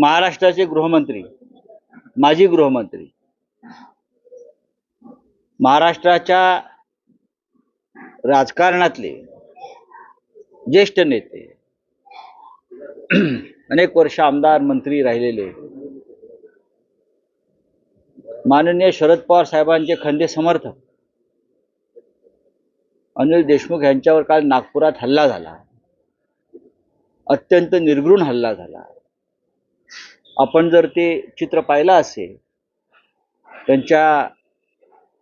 महाराष्ट्राचे गृहमंत्री माजी गृहमंत्री. महाराष्ट्राच्या राजकारणातले ज्येष्ठ नेते अनेक वर्ष आमदार मंत्री राहिलेले माननीय शरद पवार साहेबांचे खंदे समर्थक अनिल देशमुख यांच्यावर काल नागपुरात हल्ला झाला. अत्यंत निर्घृण हल्ला झाला. आपण जर ते चित्र पाहिलं असेल त्यांच्या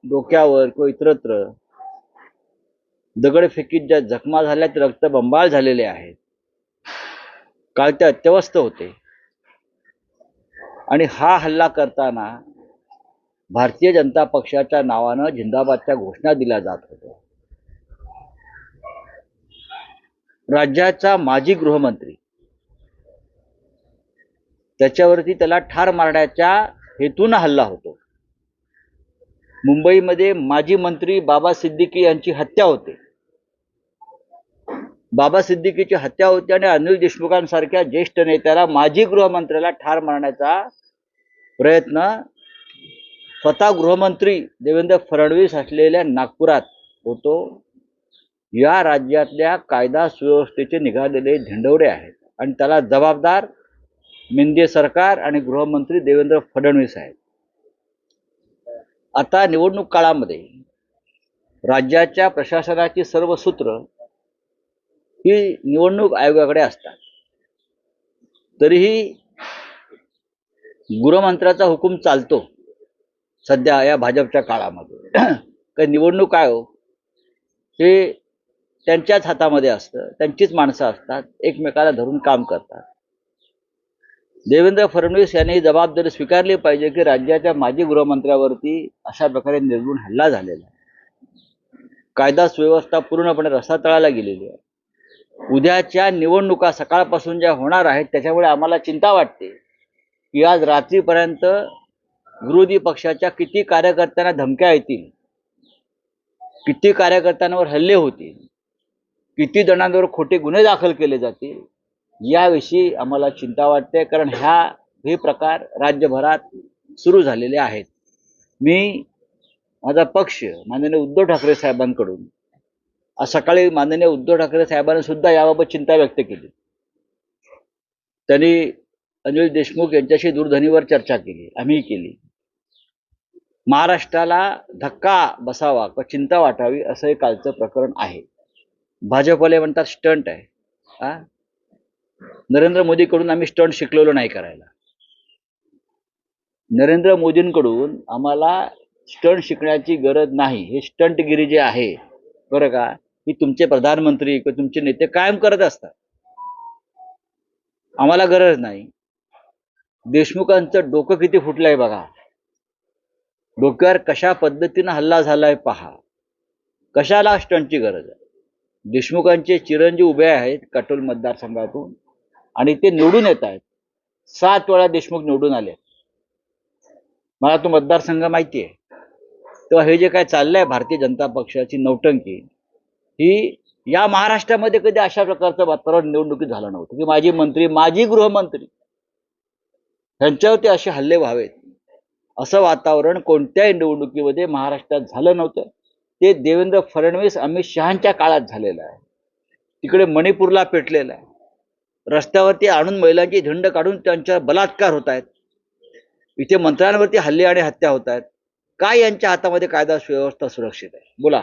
डोक्यावर किंवा इतरत्र दगडफेकीत ज्या जखमा झाल्या ते रक्तबंबाळ झालेले आहेत. काल ते अत्यवस्थ होते. आणि हा हल्ला करताना भारतीय जनता पक्षाच्या नावानं झिंदाबादच्या घोषणा दिल्या जात होत्या. राज्याचा माजी गृहमंत्री त्याच्यावरती त्याला ठार मारण्याच्या हेतून हल्ला होतो. मुंबईमध्ये माजी मंत्री बाबा सिद्दीकी यांची हत्या होते. बाबा सिद्दीकीची हत्या होती आणि अनिल देशमुखांसारख्या ज्येष्ठ नेत्याला माजी गृहमंत्र्याला ठार मारण्याचा प्रयत्न स्वतः गृहमंत्री देवेंद्र फडणवीस असलेल्या नागपुरात होतो. या राज्यातल्या कायदा सुव्यवस्थेचे निघालेले झेंडवडे आहेत आणि त्याला जबाबदार मिंदे सरकार आणि गृहमंत्री देवेंद्र फडणवीस आहेत. आता निवडणूक काळामध्ये राज्याच्या प्रशासनाची सर्व सूत्र ही निवडणूक आयोगाकडे असतात. तरीही गृहमंत्र्याचा हुकूम चालतो सध्या या भाजपच्या काळामध्ये. काही निवडणूक आयोग हे त्यांच्याच हातामध्ये असतं त्यांचीच माणसं असतात एकमेकाला धरून काम करतात. देवेंद्र फडणवीस यांनी जबाबदारी स्वीकारली पाहिजे की राज्याच्या माजी गृहमंत्र्यावरती अशा प्रकारे निर्गुण हल्ला झालेला आहे. कायदा सुव्यवस्था पूर्णपणे रसातळाला गेलेली आहे. उद्याच्या निवडणुका सकाळपासून ज्या होणार आहेत त्याच्यामुळे आम्हाला चिंता वाटते की आज रात्रीपर्यंत विरोधी पक्षाच्या किती कार्यकर्त्यांना धमक्या येतील किती कार्यकर्त्यांवर हल्ले होतील किती जणांवर खोटे गुन्हे दाखल केले जातील याविषयी आम्हाला चिंता वाटते कारण ह्या हे प्रकार राज्यभरात सुरू झालेले आहेत. मी माझा पक्ष माननीय उद्धव ठाकरे साहेबांकडून आज सकाळी माननीय उद्धव ठाकरे साहेबांनी सुद्धा याबाबत चिंता व्यक्त केली. त्यांनी अनिल देशमुख यांच्याशी दूरध्वनीवर चर्चा केली आम्ही केली. महाराष्ट्राला धक्का बसावा किंवा चिंता वाटावी असं हे कालचं प्रकरण आहे. भाजपवाले म्हणतात स्टंट आहे. हा नरेंद्र मोदीकडून आम्ही स्टंट शिकलेलो नाही करायला. नरेंद्र मोदींकडून आम्हाला स्टंट शिकण्याची गरज नाही. हे स्टंटगिरी जे आहे बरं का ही तुमचे प्रधानमंत्री किंवा तुमचे नेते कायम करत असतात. आम्हाला गरज नाही. देशमुखांचं डोकं किती फुटलंय बघा. डोक्यावर कशा पद्धतीनं हल्ला झालाय पहा. कशाला स्टंटची गरज आहे? देशमुखांचे चिरंजीव उभे आहेत कटोल मतदारसंघातून. आणि ते निवडून येत आहेत. सात वेळा देशमुख निवडून आले. मला तो मतदारसंघ माहिती आहे. तेव्हा हे जे काय चाललंय भारतीय जनता पक्षाची नौटंकी ही या महाराष्ट्रामध्ये कधी अशा प्रकारचं वातावरण निवडणुकीत झालं नव्हतं. की माजी मंत्री माजी गृहमंत्री ह्यांच्यावरती असे हल्ले व्हावेत. असं वातावरण कोणत्याही निवडणुकीमध्ये महाराष्ट्रात झालं नव्हतं. ते देवेंद्र फडणवीस अमित शहांच्या काळात झालेलं आहे. तिकडे मणिपूरला पेटलेलं आहे. रस्त्यावरती आणून महिलांची झंड काढून त्यांच्यावर बलात्कार होत आहेत. इथे मंत्र्यांवरती हल्ले आणि हत्या होत आहेत. काय यांच्या हातामध्ये कायदा सुव्यवस्था सुरक्षित आहे? बोला.